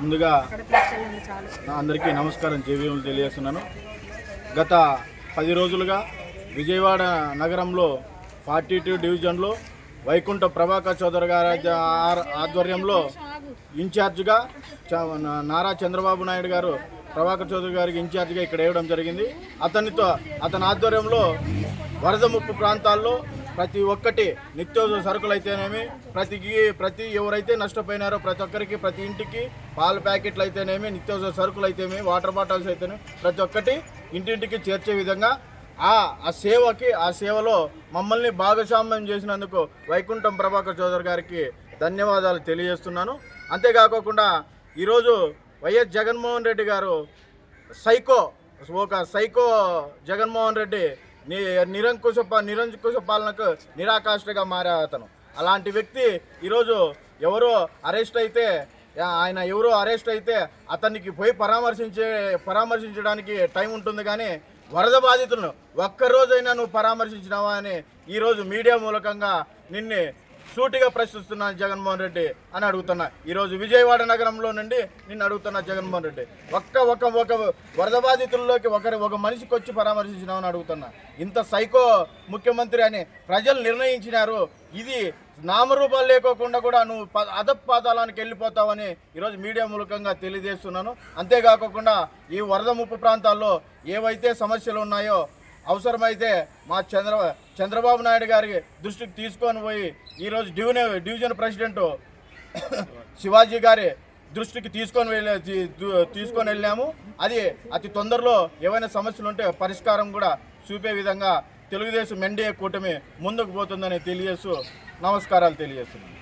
ముందుగా నా అందరికీ నమస్కారం జేవీఎంలు తెలియజేస్తున్నాను. గత పది రోజులుగా విజయవాడ నగరంలో ఫార్టీ టూ డివిజన్లో వైకుంఠ ప్రభాకర్ చౌదరి గారి ఆధ్వర్యంలో ఇన్ఛార్జ్గా నారా చంద్రబాబు నాయుడు గారు ప్రభాకర్ చౌదరి గారికి ఇన్ఛార్జ్గా ఇక్కడ వేయడం జరిగింది. అతనితో అతని ఆధ్వర్యంలో వరద ముప్పు ప్రాంతాల్లో ప్రతి ఒక్కటి నిత్యోజ సరుకులు అయితేనేమి ప్రతి ప్రతి ఎవరైతే నష్టపోయినారో ప్రతి ఒక్కరికి ప్రతి ఇంటికి పాల ప్యాకెట్లు అయితేనేమి నిత్యోజ సరుకులు అయితేనేమి వాటర్ బాటిల్స్ అయితేనేమి ప్రతి ఒక్కటి ఇంటింటికి చేర్చే విధంగా ఆ ఆ సేవకి ఆ సేవలో మమ్మల్ని భాగస్వామ్యం చేసినందుకు వైకుంఠం ప్రభాకర్ చౌదరి గారికి ధన్యవాదాలు తెలియజేస్తున్నాను. అంతేకాకుండా ఈరోజు వైఎస్ జగన్మోహన్ రెడ్డి గారు సైకో ఒక సైకో జగన్మోహన్ రెడ్డి నీ నిరంకుశ ప- నిరంకుశ పాలనకు నిరాకాష్ఠగా మారే అతను. అలాంటి వ్యక్తి ఈరోజు ఎవరో అరెస్ట్ అయితే ఆయన ఎవరో అరెస్ట్ అయితే అతనికి పోయి పరామర్శించే పరామర్శించడానికి టైం ఉంటుంది కానీ వరద బాధితులను ఒక్కరోజైనా నువ్వు పరామర్శించినావా అని ఈరోజు మీడియా మూలకంగా నిన్ను సూటిగా ప్రశ్నిస్తున్నాను జగన్మోహన్ రెడ్డి అని అడుగుతున్నా. ఈరోజు విజయవాడ నగరంలో నుండి నిన్ను అడుగుతున్నా జగన్మోహన్ రెడ్డి. ఒక్క ఒక ఒక వరద బాధితుల్లోకి ఒకరి ఒక మనిషికి వచ్చి పరామర్శించినామని అడుగుతున్నా. ఇంత సైకో ముఖ్యమంత్రి అని ప్రజలు నిర్ణయించినారు. ఇది నామరూపాలు లేకోకుండా కూడా నువ్వు ప- అదప్ వెళ్ళిపోతావని ఈరోజు మీడియా మూలకంగా తెలియజేస్తున్నాను. అంతేకాకుండా ఈ వరద ముప్పు ప్రాంతాల్లో ఏవైతే సమస్యలు ఉన్నాయో అవసరమైతే మా చంద్ర చంద్రబాబు నాయుడు గారి దృష్టికి తీసుకొని పోయి ఈరోజు డివిజన్ డివిజన్ ప్రెసిడెంట్ శివాజీ గారి దృష్టికి తీసుకొని వెళ్ళే తీసుకొని వెళ్ళాము అది అతి తొందరలో ఏవైనా సమస్యలు ఉంటే పరిష్కారం కూడా చూపే విధంగా తెలుగుదేశం ఎన్డీఏ కూటమి ముందుకు పోతుందని తెలియజేస్తూ నమస్కారాలు తెలియజేస్తున్నాను.